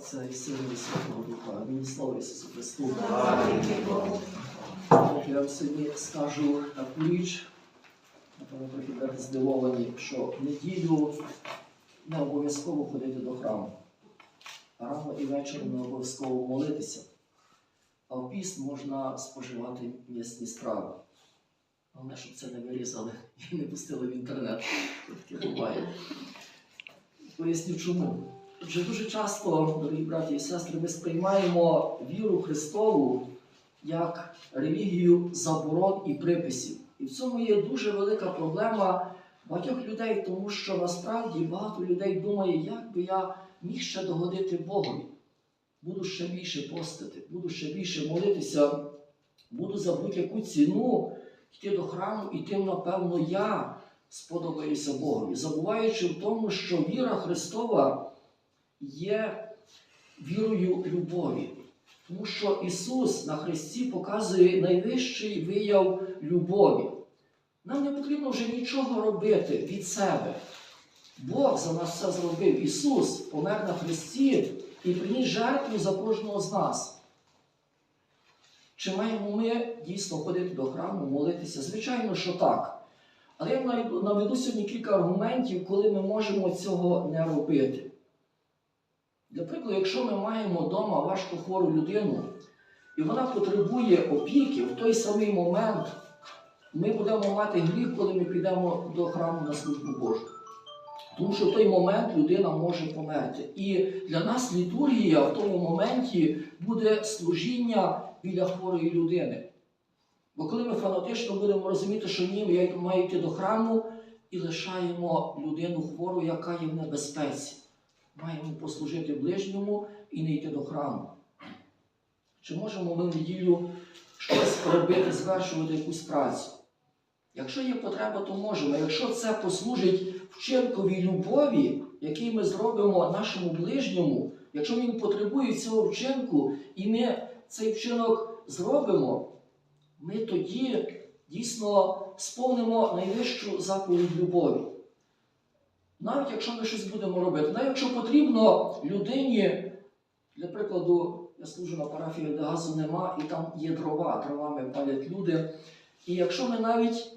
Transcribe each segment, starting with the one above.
Отця і Сина і Святого Духа. Амінь. Слава Ісусу Христу. Я вам сьогодні скажу таку річ, напевно, трохи будете здивовані, що в неділю не обов'язково ходити до храму. А рано і ввечері не обов'язково молитися. А в піст можна споживати м'ясні страви. Головне, щоб це не вирізали і не пустили в інтернет. Таке буває. Поясню чому. Вже дуже часто, дорогі браті і сестри, ми сприймаємо віру Христову як релігію заборон і приписів. І в цьому є дуже велика проблема багатьох людей, тому що насправді багато людей думає, як би я міг ще догодити Богові. Буду ще більше постити, буду ще більше молитися, буду за будь-яку ціну йти до храму, і тим, напевно, я сподобаюся Богові, забуваючи в тому, що віра Христова є вірою любові. Тому що Ісус на Христі показує найвищий вияв любові. Нам не потрібно вже нічого робити від себе. Бог за нас все зробив. Ісус помер на Христі і приніс жертву за кожного з нас. Чи маємо ми дійсно ходити до храму, молитися? Звичайно, що так. Але я наведу- сьогодні кілька аргументів, коли ми можемо цього не робити. Для прикладу, якщо ми маємо вдома важко хвору людину, і вона потребує опіки, в той самий момент ми будемо мати гріх, коли ми підемо до храму на службу Божу. Тому що в той момент людина може померти. І для нас літургія в тому моменті буде служіння біля хворої людини. Бо коли ми фанатично будемо розуміти, що ні, я маю йти до храму і лишаємо людину хвору, яка є в небезпеці. Маємо послужити ближньому і не йти до храму. Чи можемо ми в неділю щось робити, звершувати якусь працю? Якщо є потреба, то можемо. Якщо це послужить вчинковій любові, який ми зробимо нашому ближньому, якщо він потребує цього вчинку, і ми цей вчинок зробимо, ми тоді дійсно сповнимо найвищу заповідь любові. Навіть якщо ми щось будемо робити, навіть якщо потрібно людині, для прикладу, я служу на парафії, де газу нема, і там є дрова, дровами палять люди. І якщо ми навіть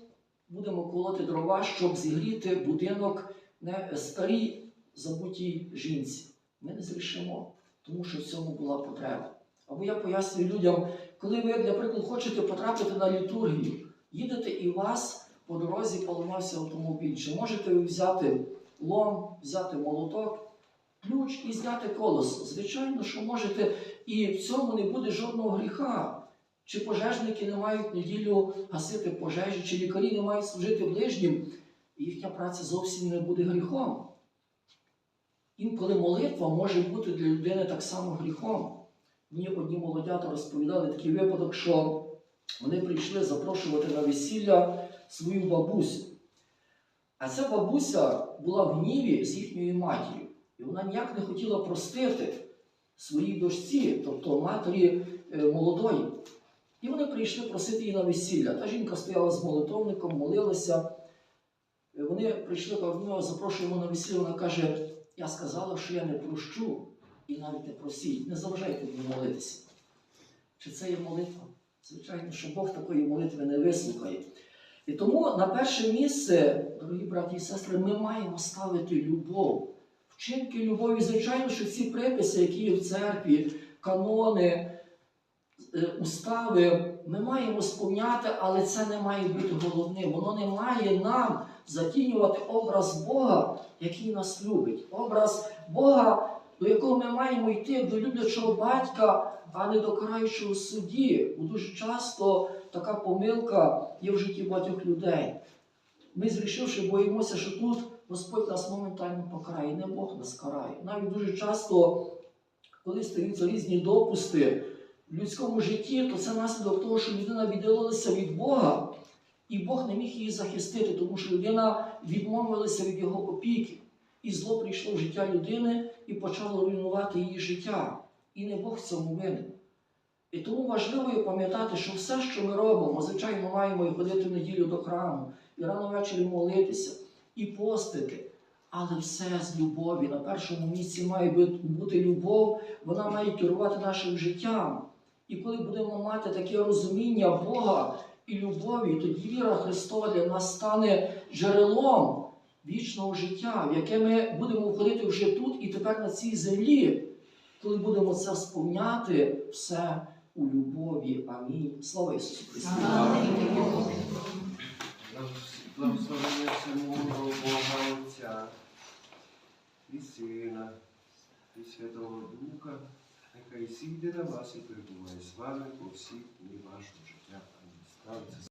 будемо колоти дрова, щоб зігріти будинок не старій забутій жінці, ми не зрішимо, тому що в цьому була потреба. Або я пояснюю людям, коли ви, для прикладу, хочете потрапити на літургію, їдете і у вас по дорозі поламався автомобіль. Чи можете ви взяти лом, взяти молоток, ключ і зняти колесо? Звичайно, що можете, і в цьому не буде жодного гріха. Чи пожежники не мають неділю гасити пожежі, чи лікарі не мають служити ближнім, їхня праця зовсім не буде гріхом. Інколи молитва може бути для людини так само гріхом. Мені одні молодята розповідали такий випадок, що вони прийшли запрошувати на весілля свою бабусю. А ця бабуся була в гніві з їхньою матір'ю. І вона ніяк не хотіла простити своїй дочці, тобто матері е, молодої. І вони прийшли просити її на весілля. Та жінка стояла з молитовником, молилася. Е, Вони прийшли, кажуть, ми запрошуємо на весілля. Вона каже: я сказала, що я не прощу і навіть не просіть. Не заважайте мені молитися. Чи це є молитва? Звичайно, що Бог такої молитви не вислухає. І тому на перше місце, дорогі браті і сестри, ми маємо ставити любов. Вчинки любові, звичайно, що ці приписи, які є в церкві, канони, е, устави, ми маємо сповняти, але це не має бути головним. Воно не має нам затінювати образ Бога, який нас любить. Образ Бога, до якого ми маємо йти до люблячого батька, а не до караючого судді. Бо дуже часто така помилка є в житті багатьох людей. Ми, зрішивши, боїмося, що тут Господь нас моментально покарає, не Бог нас карає. Навіть дуже часто, коли стаються різні допусти в людському житті, то це наслідок того, що людина віддалилася від Бога, і Бог не міг її захистити, тому що людина відмовилася від його опіки. І зло прийшло в життя людини і почало руйнувати її життя. І не Бог в цьому винен. І тому важливо пам'ятати, що все, що ми робимо, звичайно, маємо і ходити в неділю до храму, і рано ввечері молитися, і постити. але все з любові. На першому місці має бути любов, вона має керувати нашим життям. І коли будемо мати таке розуміння Бога і любові, тоді віра Христова для нас стане джерелом вічного життя, в яке ми будемо входити вже тут і тепер на цій землі, коли будемо це сповняти все у любові. Амінь. Слава Ісусу Христу! Благословення Бога Отця і Сина, і Святого Духа, нехай сійде на вас і перебуває з вами по всіх дні вашого життя. Амінь. Слава Отцю,